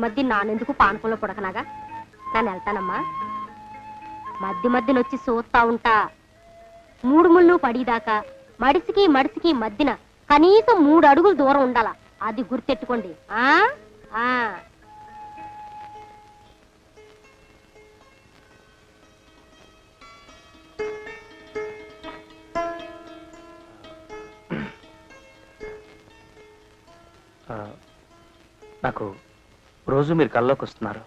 మధ్య నానెందుకు పానకంలో పుడకనాగా నేను వెళ్తానమ్మా. మధ్య మధ్యనొచ్చి చూస్తా ఉంటా. మూడు ముళ్ళు పడిదాకా మడిసికి మడిసికి మధ్యన కనీసం మూడు అడుగులు దూరం ఉండాల? అది గుర్తెట్టుకోండి. ఆ? ఆ. ఆ, నాకు రోజు మీరు కల్లోకి వస్తున్నారు.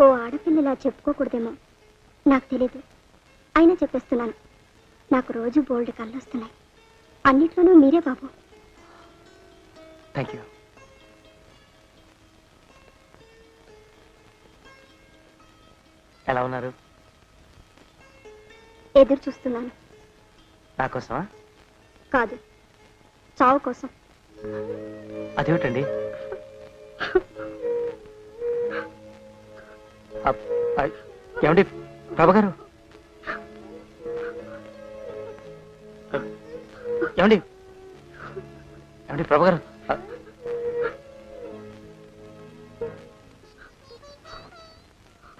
ఓ ఆడపిల్లలా చెప్పుకోకూడదేమో. నాకు తెలీదు. అయినా చెప్పేస్తున్నాను. నాకు రోజు బోల్డ్ కళ్ళు వస్తున్నాయి అన్నిట్లోనూ మీరే బాబు. థ్యాంక్ యూ ఎలా ఉన్నారు? ఎదురు చూస్తున్నాను. నా కోసమా? కాదు. చావు కోసం. అదేమిటండి? ఏమండి? ప్రభగారు ఏమండి? ఏమండి ప్రభగారు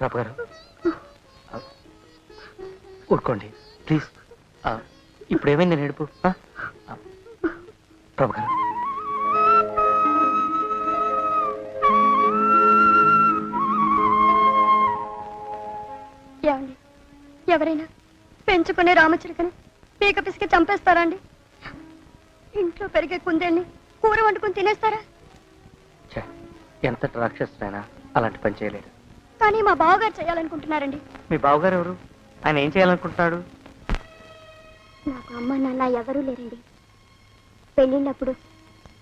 ప్రభగారు ఊరుకోండి ప్లీజ్. ఇప్పుడు ఏమైంది నేడుపు ప్రభగారు ఎవరైనా పెంచుకునే రామచిలుకని పీక పిసికి చంపేస్తారా అండి? ఇంట్లో పెరిగే కుందేల్ని కూర వండుకుని తినేస్తారా? ఎంత రాక్షసుడైనా అలాంటి పని చేయలేడు. కానీ మా బావగారు చేయాలనుకుంటున్నారండి. మీ బావగారు ఎవరు? ఆయన ఏం చేయాలనుకుంటున్నాడు? నాకు అమ్మ నాన్న ఎవరూ లేరండి. పెళ్ళిళ్ళప్పుడు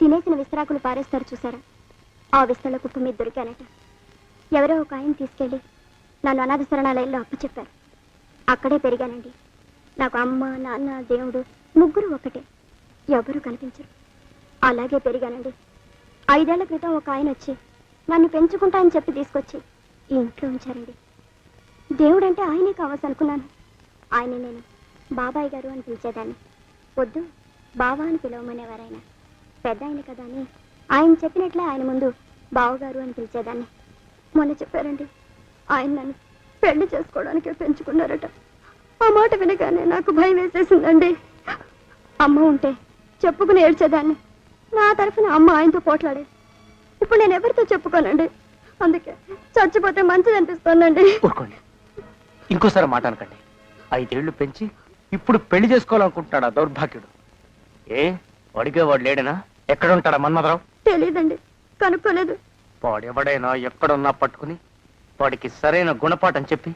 తినేసిన విస్తరాకులు పారేస్తారు చూసారా? ఆ విస్తల కుప్ప మీద దొరికానట ఎవరో ఒక ఆయన తీసుకెళ్ళి నన్ను అనాథ శరణాలయంలో అప్పచెప్పారు. అక్కడే పెరిగానండి. నాకు అమ్మ నాన్న దేవుడు ముగ్గురు ఒకటే. ఎవరు కనిపించరు. అలాగే పెరిగానండి. ఐదేళ్ళ క్రితం ఒక ఆయన వచ్చి నన్ను పెంచుకుంటా అని చెప్పి తీసుకొచ్చి ఈ ఇంట్లో ఉంచారండి. దేవుడంటే ఆయనే కావాల్సి అనుకున్నాను ఆయన నేను. బాబాయ్ గారు అని పిలిచేదాన్ని. వద్దు బావా అని పిలవమనేవారు ఆయన పెద్ద ఆయన కదా అని ఆయన చెప్పినట్లే ఆయన ముందు బావగారు అని పిలిచేదాన్ని. మొన్న చెప్పారండి ఆయన నన్ను పెళ్ళి చేసుకోవడానికే పెంచుకున్నారట. ఆ మాట వినగానే నాకు భయం వేసేసిందండి. అమ్మ ఉంటే చెప్పుకుని ఏడ్చేదాన్ని. నా తరఫున అమ్మ ఆయనతో పోట్లాడేది. ఇప్పుడు నేను ఎవరితో చెప్పుకోనండి? అందుకే చచ్చిపోతే మంచిది అనిపిస్తోందండి. ఊరుకోండి. ఇంకోసారి మాట అనకండి. ఐదేళ్ళు పెంచి ఇప్పుడు పెళ్ళి చేసుకోవాలనుకుంటున్నాడు ఆ దౌర్భాగ్యుడు. ఏ? వాడు లేడనా? ఎక్కడ ఉంటాడా మన్మధరావు? తెలియదండి కనుక్కోలేదు. వాడు ఎవడైనా ఎక్కడున్నా పట్టుకుని వాడికి సరైన గుణపాఠం చెప్పి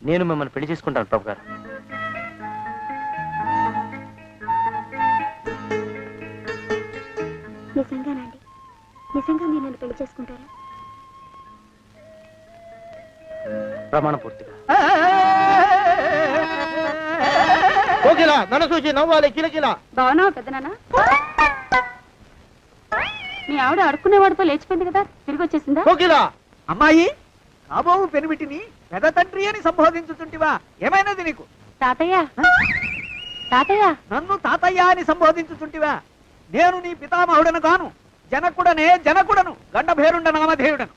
నేను మిమ్మల్ని పెళ్ళి చేసుకుంటాను ప్రభు గారు నిజంగానండి నిజంగా మీరు నన్ను పెళ్ళి చేసుకుంటారా? ప్రమాణ పూర్తిగా. కోకిల నన్ను చూసి నవ్వాలి కిలకిల. బాగున్నావా పెద్దనాన్న మీ ఆవిడ అడుక్కునేవాడితో లేచిపోయింది కదా తిరిగి వచ్చేసిందా? కోకిల! అమ్మాయి! కాబోవు పెనిమిటిని పెద తండ్రి అని సంబోధించుతుంటివా ఏమైనది నీకు? తాతయ్య. తాతయ్య. నన్ను తాతయ్య అని సంబోధించుతుంటివా నేను నీ పితామహుడను కాను. జనకుడనే జనకుడను. గండభేరుండ నామధేయుడను.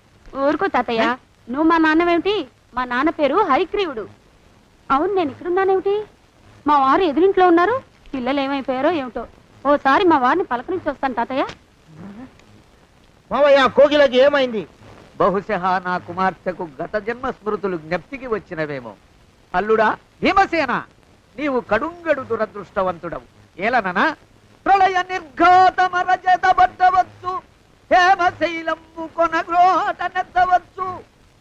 ఊరుకో తాతయ్య. నువ్వు మా నాన్నవేమిటి? మా నాన్న పేరు హరిగ్రీవుడు అవును నేను ఇక్కడున్నానేమిటి? మా వారు ఎదురింట్లో ఉన్నారు. పిల్లలు ఏమైపోయారో ఏమిటో. ఓసారి మా వారిని పలకరించి వస్తాను తాతయ్య. మావయ్య కోకిలకి ఏమైంది? బహుశా నా కుమార్తెకు గత జన్మ స్మృతులు జ్ఞప్తికి వచ్చినవేమో. అల్లుడా భీమసేన నీవు కడుంగడు దురదృష్టవంతుడవు ఏలననా ప్రళయ నిర్ఘాతమ రజత బద్దవచ్చు హేమశైలంబు కొనగ్రోటనెత్తవచ్చు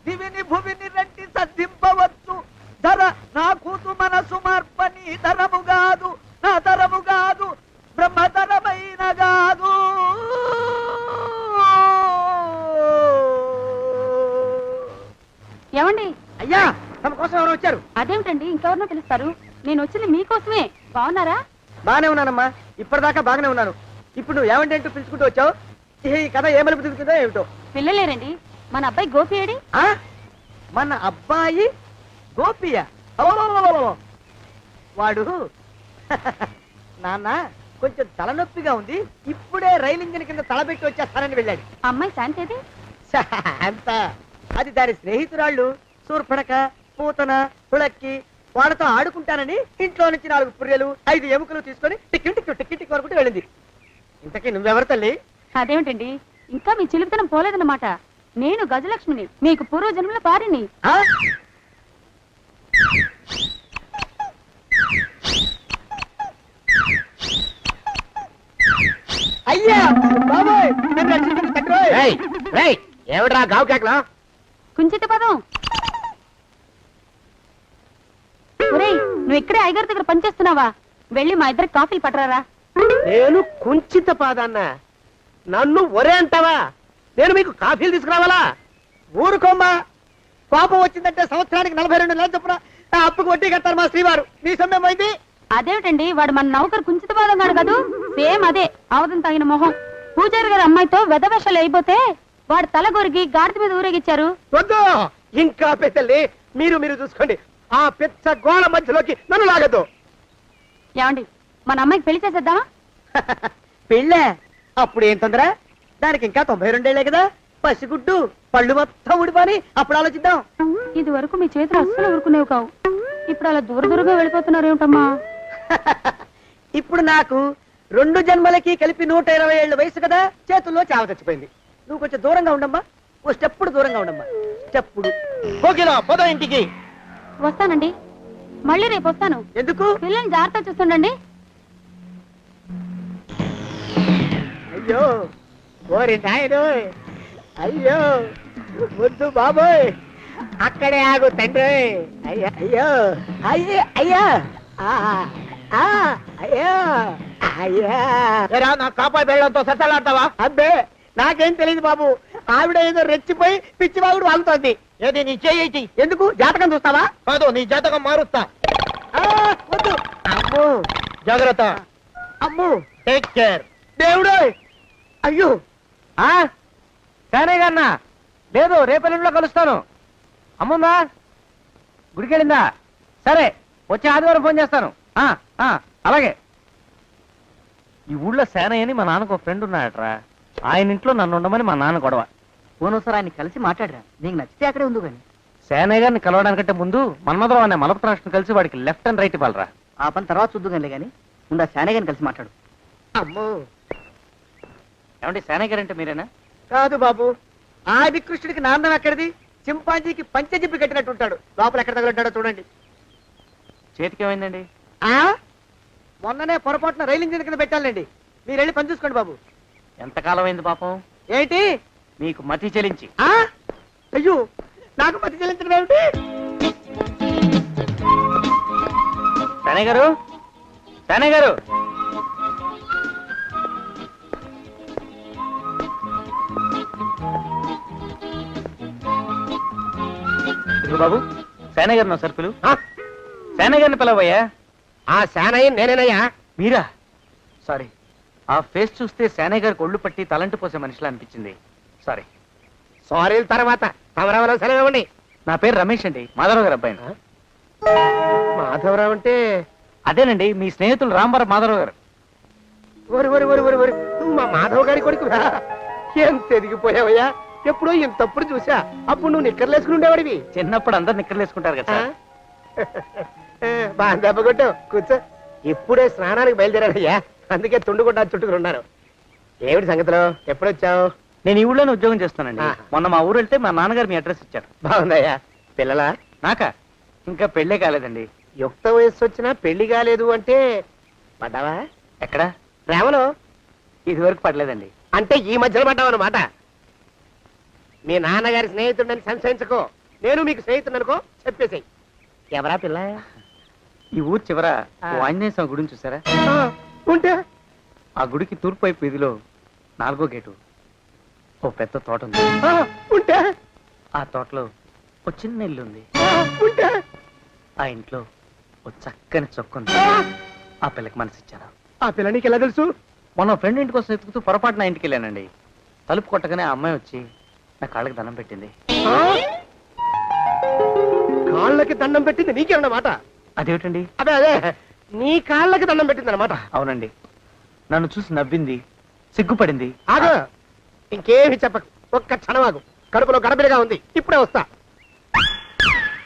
దివిని భువిని రెట్టి సద్దింపవచ్చు ధర నా కూతు మనసు మార్పని ధరము బాగున్నారా? బాగానే ఉన్నానమ్మా. ఇప్పటిదాకా బాగానే ఉన్నాను. ఇప్పుడు నువ్వు ఏమంటే అంటూ పిలుచుకుంటూ వచ్చావు? ఈ కథ ఏ మలుపు తిరుగుతుందో ఏమిటో? పిల్లలేరండి. మన అబ్బాయి గోపి ఏడి? ఆ? మన అబ్బాయి గోపియ. వాడు నాన్న కొంచెం తలనొప్పిగా ఉంది. ఇప్పుడే రైలు ఇంజిన్ కింద తలబెట్టి వచ్చేస్తానని వెళ్ళాడు. అమ్మాయి శాంతి ఏది? అంత. అది దాని స్నేహితురాళ్ళు. సూర్పడక పూతన తుళక్కి వాళ్ళతో ఆడుకుంటానని ఇంట్లో నుంచి నాలుగు పుర్రెలు ఐదు ఎముకలు తీసుకొని టిక్కి టిక్కి టిక్కి టిక్కి వరకు వెళ్ళింది. ఇంతకీ నువ్వెవరు తల్లి? అదేమిటండి? ఇంకా మీ చిలుపుతనం పోలేదన్నమాట. నేను గజలక్ష్మిని మీకు పూర్వజన్మల పారిని. ఆ? అయ్యా బాబోయ్ నన్ను రక్షించండి తండ్రోయ్. ఏమిట్రా గావు కేకలా కుంచిత పదం ఒరేయ్ నువ్వు ఇక్కడే ఐగారి దగ్గర పనిచేస్తున్నావా వెళ్ళి మా ఇద్దరికి కాఫీలు పట్టరారా నేను కుంచిత పాదాన్న. నన్ను ఒరే అంటావా? నేను మీకు కాఫీలు తీసుకురావాలా? ఊరుకోమ్మా. కోపం వచ్చిందంటే సంవత్సరానికి నలభై రెండు నెలలు చొప్పున అప్పుకు వడ్డీ కట్టారు మా శ్రీవారు. నీ సొమ్మేం పోయింది అదేమిటండి వాడు మన నౌకరు కుంచిత పాదం గాడు కదూ? సేమ్ అదే అవతం తగిన మొహం. పూజారి గారి అమ్మాయితో వెధవేషాలు అయిపోతే వాడు తల గొరిగి గాడిద మీద ఊరేగిచ్చారు. వద్దు! ఇంకా పెద్దల్ని మీరు మీరు చూసుకోండి. ఆ పెద్ద గోళ మధ్యలోకి నన్ను లాగద్దు ఏమండి మన అమ్మాయికి పెళ్ళి చేసేద్దామా? పెళ్ళే? అప్పుడు ఏం తొందర? దానికి ఇంకా తొంభై రెండేళ్ళే కదా. పసిగుడ్డు పళ్ళు మొత్తం ఊడిపోని అప్పుడు ఆలోచిద్దాం. ఇది వరకు మీ చేతులు అస్సలు ఊరుకునేవి కావు. ఇప్పుడు అలా దూర దూరంగా వెళ్ళిపోతున్నారు ఏమిటమ్మా? ఇప్పుడు నాకు రెండు జన్మలకి కలిపి నూట ఇరవై ఏళ్ళ వయసు కదా చేతుల్లో చావ చచ్చిపోయింది. నువ్వు కొంచెం దూరంగా ఉండమ్మా. ఓ స్టెప్పుడు దూరంగా ఉండమ్మా. స్టెప్పుడు. పోకిరా పద ఇంటికి. వస్తానండి. మళ్ళీ రేపు వస్తాను. ఎందుకు? పిల్లల్ని జాగ్రత్త చూస్తుండండి. అయ్యో ఓరి నాయను అయ్యో ముద్దు బాబోయ్. అక్కడే ఆగు తండ్రి. అయ్యా అయ్యో అయ్యో అయ్యా. అయ్యో నా కాపాయి బెళ్ళంతో సత్తలాడతావా? అబ్బే నాకేం తెలియదు బాబు. ఆవిడ ఏదో రెచ్చిపోయి పిచ్చి బాగుడు ఏది నీ చేయి ఎందుకు? జాతకం చూస్తావా? కాదు నీ జాతకం మారుస్తా. ఆ, వద్దు. అమ్మో. జాగ్రత్త. అమ్మో. టేక్ కేర్ దేవుడు! అయ్యో! ఆ? సరే కన్నా. లేదు రేపెల్లుండిలో కలుస్తాను. అమ్ముందా గుడికెళ్ళిందా? సరే వచ్చే ఆదివారం ఫోన్ చేస్తాను. ఆ, ఆ, అలాగే. ఈ ఊళ్ళో సేనయ్యని మా నాన్నకు ఒక ఫ్రెండ్ ఉన్నాడట్రా. ఆయన ఇంట్లో నన్ను ఉండమని మా నాన్న గొడవ. పోనోసారి ఆయన కలిసి మాట్లాడరా. నీకు నచ్చితే అక్కడే ఉంది కానీ సేనయ్య గారిని కలవడానికంటే ముందు మన్మధరావు అనే మలపు రాష్ట్రం కలిసి వాడికి లెఫ్ట్ అండ్ రైట్ ఇవ్వాలరా. ఆ పని తర్వాత చూద్దుగానే కానీ ముందు ఆ శానగాని కలిసి మాట్లాడు. అమ్మో. ఏమంటే సేనయ్య గారు అంటే మీరేనా? కాదు బాబు. ఆది కృష్ణుడికి నాందం ఎక్కడిది? చింపాంజీకి పంచజిప్పి కట్టినట్టు ఉంటాడు. లోపల ఎక్కడ తగులుంటాడో చూడండి. చేతికి ఏమైందండి? ఆ? మొన్ననే పొరపాటున రైలు ఇంజిన్ కింద పెట్టాలండి. మీరు వెళ్ళి పని చూసుకోండి బాబు. ఎంతకాలం అయింది పాపం? ఏంటి? మీకు మతి చెలించి. ఆ? అయ్యో నాకు మతి చెల్లించడం ఏమిటి? సేనయ్య గారు? సేనయ్య గారు? ఇదిగో బాబు గారు నా సరుకులు గారిని పిలవయ్యా? ఆ శానయ్య నేనేనయ్యా. మీరా? సారీ ఆ ఫేస్ చూస్తే సేనయ్య గారికి ఒళ్ళు పట్టి తలంటి పోసే మనిషిలా అనిపించింది. సారీ. సారీ తర్వాత తమరావరం సెలవు ఇవ్వండి నా పేరు రమేష్ అండి. మాధవరావు గారు అబ్బాయిని మాధవరావు అంటే? అదేనండి మీ స్నేహితులు రాంబారావు మాధవరావు గారు. ఒరి ఒరి ఒరి ఒరి ఒరి. నువ్వు మా మాధవ్ గారి కొడుకు. ఎంత ఎదిగిపోయావయ్యా? ఎప్పుడో ఇంత తప్పుడు చూసా అప్పుడు నువ్వు నిక్కర్లేసుకుని ఉండేవాడివి. చిన్నప్పుడు అందరు నిక్కర్లేసుకుంటారు కదా సార్. బాగా దెబ్బ కొట్టావు. కూర్చో. ఇప్పుడే స్నానానికి బయలుదేరాడయ్యా అందుకే తుండుకుంటా చుట్టుకుని ఉన్నాను ఏమిటి సంగతిలో? ఎప్పుడొచ్చావు? నేను ఈ ఊళ్ళోనే ఉద్యోగం చేస్తానండి. ఆహా. మొన్న మా ఊరు వెళ్తే మా నాన్నగారు మీ అడ్రస్ ఇచ్చారు. బాగుందయ్యా పిల్లలా? నాకా? ఇంకా పెళ్ళే కాలేదండి. యుక్త వయస్సు వచ్చినా పెళ్ళి కాలేదు అంటే పడ్డావా? ఎక్కడ? ప్రేమలో ఇది వరకు పడలేదండి. అంటే ఈ మధ్యలో పడ్డావు అనమాట మీ నాన్నగారి స్నేహితుడని సంశయించుకో. నేను మీకు స్నేహితుడనుకో చెప్పేసాయి. ఎవరా పిల్ల? ఈ ఊరు చివర ఆ. ఆంజనేయ స్వామి గుడిని చూసారా? ఆ, ఉంటే? ఆ గుడికి తూర్పు వైపు వీధిలో నాలుగో గేటు. ఓ పెద్ద తోట ఉంది. ఆ, ఉంటే? ఆ తోటలో ఓ చిన్న ఇల్లు ఉంది. ఆ, ఉంటే? ఆ ఇంట్లో ఓ చక్కని చొక్కు ఉంది. ఆ, పిల్లకి మనసిచ్చాను. ఆ పిల్ల నీకు ఎలా తెలుసు? మొన్న ఫ్రెండ్ ఇంటి కోసం ఎత్తుకుతూ పొరపాటు నా ఇంటికి వెళ్ళానండి. తలుపు కొట్టగానే ఆ అమ్మాయి వచ్చి నా కాళ్ళకి దండం పెట్టింది. ఆ? కాళ్ళకి దండం పెట్టింది నీకేనమాట అదేమిటండి? అదే అదే. నీ కాళ్ళకి దండం పెట్టింది అనమాట అవునండి. నన్ను చూసి నవ్వింది సిగ్గుపడింది. ఆగు. ఇంకేమి చెప్పకు. ఒక్క క్షణమాగు కడుపులో గడబిడగా ఉంది. ఇప్పుడే వస్తా.